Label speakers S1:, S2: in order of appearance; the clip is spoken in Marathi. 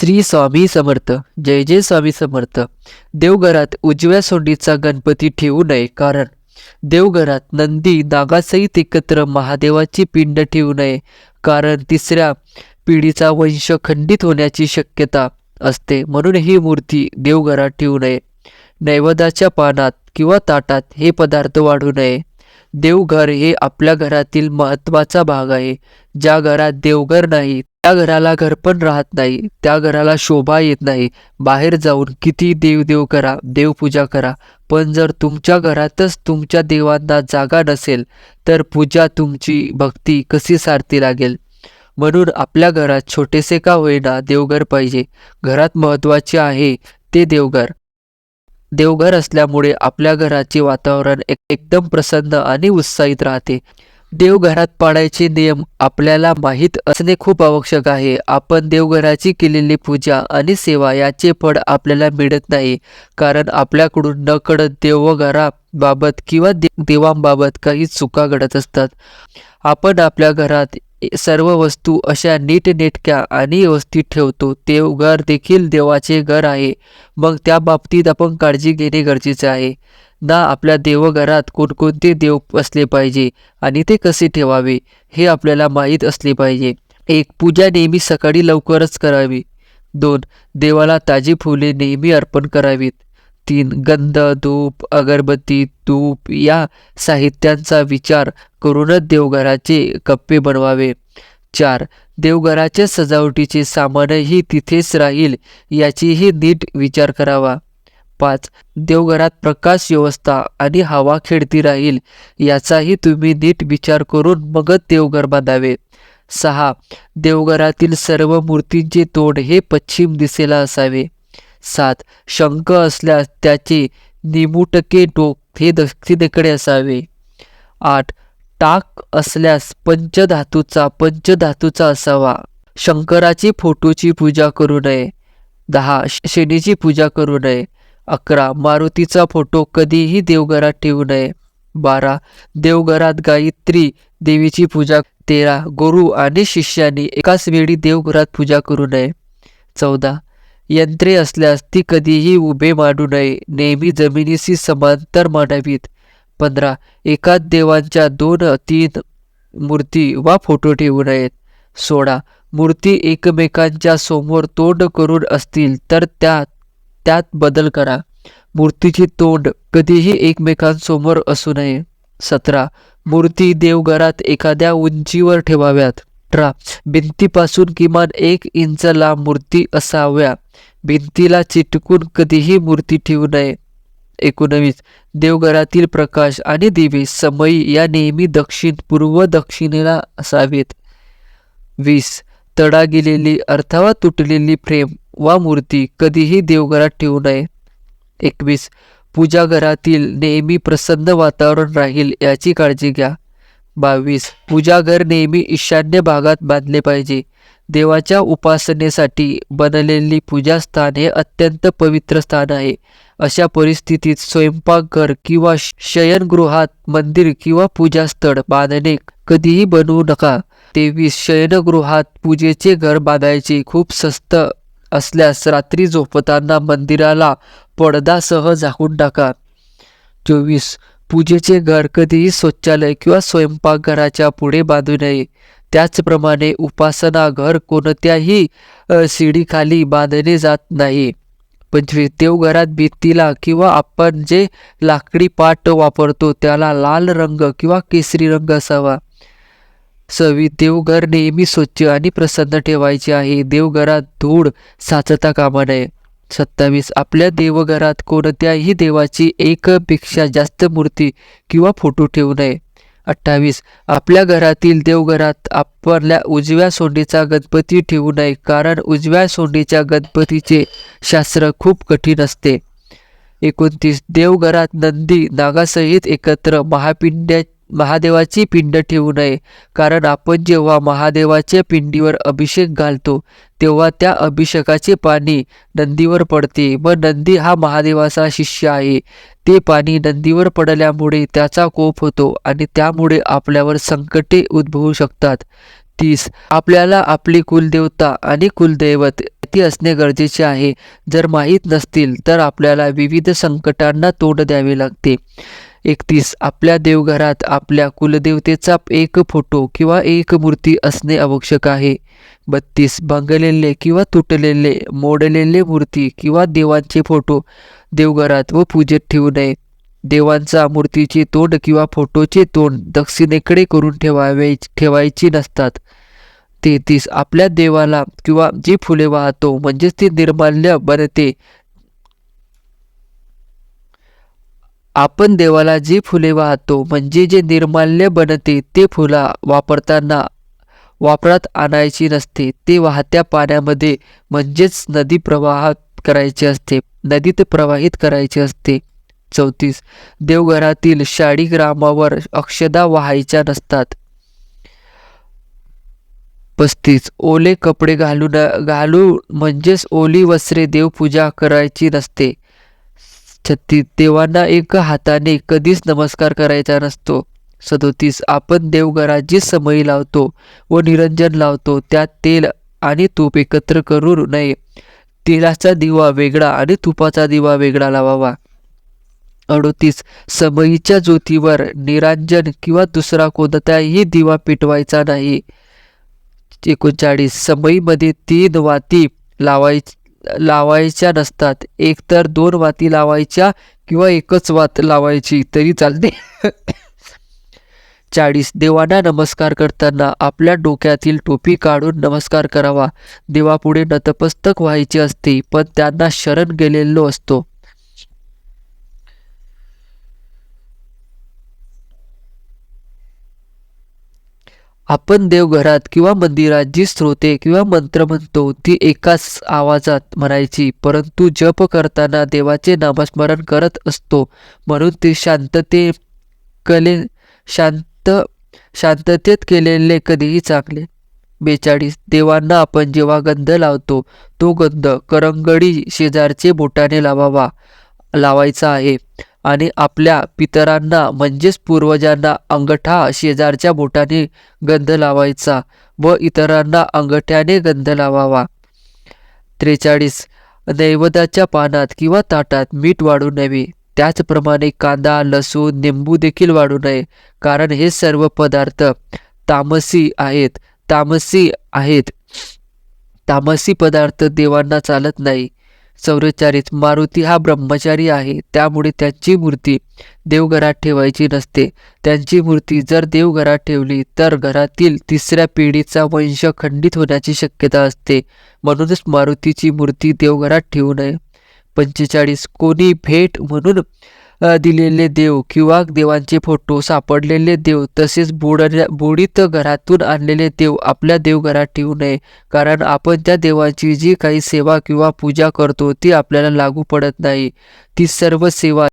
S1: श्री स्वामी समर्थ. जय जय स्वामी समर्थ. देवघरात उजव्या सोंडीचा गणपती ठेवू नये कारण. देवघरात नंदी नागासहित एकत्र महादेवाची पिंड ठेवू नये कारण तिसऱ्या पिढीचा वंश खंडित होण्याची शक्यता असते. म्हणून ही मूर्ती देवघरात ठेवू नये. नैवेद्याच्या पानात किंवा ताटात हे पदार्थ वाढू नये. देवघर हे आपल्या घरातील महत्त्वाचा भाग आहे. ज्या घरात देवघर नाही त्या घराला घर पण राहत नाही. त्या घराला शोभा येत नाही. बाहेर जाऊन किती देवदेव करा देवपूजा करा. पण जर तुमच्या घरातच तुमच्या देवांना जागा नसेल तर पूजा तुमची भक्ती कशी सारती लागेल? म्हणून आपल्या घरात छोटेसे का होईना देवघर पाहिजे. घरात महत्त्वाचे आहे ते देवघर. देवघर असल्यामुळे आपल्या घराचे वातावरण एक एकदम प्रसन्न आणि उत्साहित राहते. देवघरात पाळायचे नियम आपल्याला माहीत असणे खूप आवश्यक आहे. आपण देवघराची केलेली पूजा आणि सेवा याचे फळ आपल्याला मिळत नाही. कारण आपल्याकडून नकळत देवघराबाबत किंवा देवांबाबत काही चुका घडत असतात. आपण आपल्या घरात सर्व वस्तू अशा नीटनेटक्या आणि व्यवस्थित ठेवतो. देवघर देखील देवाचे घर आहे. मग त्या बाबतीत आपण काळजी घेणे गरजेचे आहे. ना आपल्या देवघरात कोणकोणते देव असले पाहिजे आणि ते कसे ठेवावे हे आपल्याला माहीत असले पाहिजे. एक पूजा नेहमी सकाळी लवकरच करावी. दोन देवाला ताजी फुले नेहमी अर्पण करावीत. तीन गंध धूप अगरबत्ती तूप या साहित्यांचा विचार करूनच देवघराचे कप्पे बनवावे. चार देवघराच्या सजावटीचे सामानही तिथेच राहील याचीही नीट विचार करावा. पाच. देवघरात प्रकाश व्यवस्था आणि हवा खेळती राहील याचाही तुम्ही नीट विचार करून मगच देवघर बांधावे. सहा. देवघरातील सर्व मूर्तींचे तोंड हे पश्चिम दिशेला असावे. सात. शंख असल्यास त्याचे निमुटके डोक हे दक्षिणेकडे असावे. आठ. टाक असल्यास पंचधातूचा पंचधातूचा असावा. शंकराची फोटोची पूजा करू नये. दहा. शनीची पूजा करू नये. अकरा. मारुतीचा फोटो कधीही देवघरात ठेवू नये. बारा. देवघरात गायत्री देवीची पूजा. तेरा. गुरु आणि शिष्यांनी एकाच वेळी देवघरात पूजा करू नये. चौदा. यंत्रे असल्यास ती कधीही उभे मांडू नये. नेहमी जमिनीशी समांतर मांडावीत. पंधरा. एकाच देवांच्या दोन तीन मूर्ती वा फोटो ठेवू नयेत. सोळा. मूर्ती एकमेकांच्या समोर तोंड करून असतील तर त्या त्यात बदल करा. मूर्तीची तोंड कधीही एकमेकांसमोर असू नये. सतरा. मूर्ती देवघरात एखाद्या उंचीवर ठेवाव्यात. अठरा. भिंतीपासून किमान एक इंच लांब मूर्ती असाव्या. भिंतीला चिटकून कधीही मूर्ती ठेवू नये. एकोणवीस. देवघरातील प्रकाश आणि दिवे समयी या नेहमी दक्षिण पूर्व दक्षिणेला असावेत. वीस. तडा गेलेली अर्थावा तुटलेली फ्रेम वा मूर्ती कधीही देवघरात ठेवू नये. एकवीस. पूजा घरातील नेहमी प्रसन्न वातावरण राहील याची काळजी घ्या. बावीस. पूजाघर नेहमी ईशान्य भागात बांधले पाहिजे. देवाच्या उपासनेसाठी बनलेली पूजास्थान हे अत्यंत पवित्र स्थान आहे. अशा परिस्थितीत स्वयंपाकघर किंवा शयनगृहात मंदिर किंवा पूजास्थळ बांधणे कधीही बनवू नका. तेवीस. शयनगृहात पूजेचे घर बांधायचे खूप स्वस्त असल्यास रात्री झोपताना मंदिराला पडदासह झाकून टाका. चोवीस. पूजेचे घर कधीही शौचालय किंवा स्वयंपाकघराच्या पुढे बांधू नये. त्याचप्रमाणे उपासना घर कोणत्याही शिडीखाली बांधले जात नाही. पंचवीस. देवघरात भिंतीला किंवा आपण जे लाकडी पाट वापरतो त्याला लाल रंग किंवा केसरी रंग असावा. सवी देवघर नेहमी स्वच्छ आणि प्रसन्न ठेवायचे आहे. देवघरात धूळ साचता कामा नये. सत्तावीस. आपल्या देवघरात कोणत्याही देवाची एकपेक्षा जास्त मूर्ती किंवा फोटो ठेवू नये. अठ्ठावीस. आपल्या घरातील देवघरात आपल्या उजव्या सोंडीचा गणपती ठेवू नये कारण उजव्या सोंडीच्या गणपतीचे शास्त्र खूप कठीण असते. एकोणतीस. देवघरात नंदी नागासहित एकत्र महापिंड्या महादेवाची पिंड ठेवू नये. कारण आपण जेव्हा महादेवाच्या पिंडीवर अभिषेक घालतो तेव्हा त्या अभिषेकाचे पाणी नंदीवर पडते. व नंदी हा महादेवाचा शिष्य आहे. ते पाणी नंदीवर पडल्यामुळे त्याचा कोप होतो आणि त्यामुळे आपल्यावर संकटे उद्भवू शकतात. तीस आपल्याला आपली कुलदेवता आणि कुलदैवत ती असणे गरजेचे आहे. जर माहीत नसतील तर आपल्याला विविध संकटांना तोंड द्यावे लागते. एकतीस. आपल्या देवघरात आपल्या कुलदेवतेचा एक फोटो किंवा एक मूर्ती असणे आवश्यक आहे. बत्तीस. बंगलेले किंवा तुटलेले मोडलेले मूर्ती किंवा देवांचे फोटो देवघरात व पूजेत ठेवू नये. देवांचा मूर्तीचे तोंड किंवा फोटोचे तोंड दक्षिणेकडे करून ठेवावे ठेवायची नसतात. तेहतीस. आपल्या देवाला किंवा जी फुले वाहतो म्हणजेच ती निर्माल्य बनते आपण देवाला जी फुले वाहतो म्हणजे जे निर्माल्य बनते ते फुला वापरताना वापरात आणायची नसते ते वाहत्या पाण्यामध्ये म्हणजेच नदी प्रवाहात करायचे असते नदीत प्रवाहित करायचे असते. चौतीस. देवघरातील शाळीग्रामावर अक्षदा वाहायच्या नसतात. पस्तीस. ओले कपडे घालून घालू म्हणजेच ओली वस्त्रे देवपूजा करायची नसते. छत्तीस देवांना एक हाताने कधीच नमस्कार करायचा नसतो. सदोतीस आपण देवघराची समयी समई लावतो व निरंजन लावतो. त्यात तेल आणि तूप एकत्र करू नये. तेलाचा दिवा वेगळा आणि तुपाचा दिवा वेगळा लावावा. अडोतीस समईच्या ज्योतीवर निरांजन किंवा दुसरा कोणताही दिवा पेटवायचा नाही. एकोणचाळीस समईमध्ये तीन वाती लावाय लावायच्या नसतात. एकतर दोन वाती लावायच्या किंवा एकच वात लावायची तरी चालते. चाळीस. देवांना नमस्कार करताना आपल्या डोक्यातील टोपी काढून नमस्कार करावा. देवापुढे नतपस्तक व्हायचे असते पण त्यांना शरण गेलेलो असतो. आपण देवघरात किंवा मंदिरात जी स्त्रोते किंवा मंत्र म्हणतो ती एकाच आवाजात म्हणायची. परंतु जप करताना देवाचे नामस्मरण करत असतो. म्हणून ते शांतते कले शांत शांततेत केलेले कधीही चांगले. बेचाळीस देवांना आपण जेव्हा गंध लावतो तो गंध करंगडी शेजारचे बोटाने लावावा लावायचा आहे. आणि आपल्या पितरांना म्हणजेच पूर्वजांना अंगठा शेजारच्या बोटाने गंध लावायचा व इतरांना अंगठ्याने गंध लावावा. त्रेचाळीस. नैवेद्याच्या पानात किंवा ताटात मीठ वाढू नये. त्याचप्रमाणे कांदा लसूण निंबू देखील वाढू नये कारण हे सर्व पदार्थ तामसी आहेत. तामसी आहेत. तामसी पदार्थ देवांना चालत नाही. चौरेचारीत मारुती हा ब्रह्मचारी आहे. त्यामुळे त्यांची मूर्ती देवघरात ठेवायची नसते. त्यांची मूर्ती जर देवघरात ठेवली तर घरातील तिसऱ्या पिढीचा वंश खंडित होण्याची शक्यता असते. म्हणूनच मारुतीची मूर्ती देवघरात ठेवू नये. पंचेचाळीस कोणी भेट म्हणून दिलेले देव किंवा देवांचे फोटो सापडलेले देव तसेच बुडल्या बुडीत घरातून आणलेले देव आपल्या देवघरात ठेवू नये. कारण आपण त्या देवाची जी काही सेवा किंवा पूजा करतो ती आपल्याला लागू पडत नाही. ती सर्व सेवा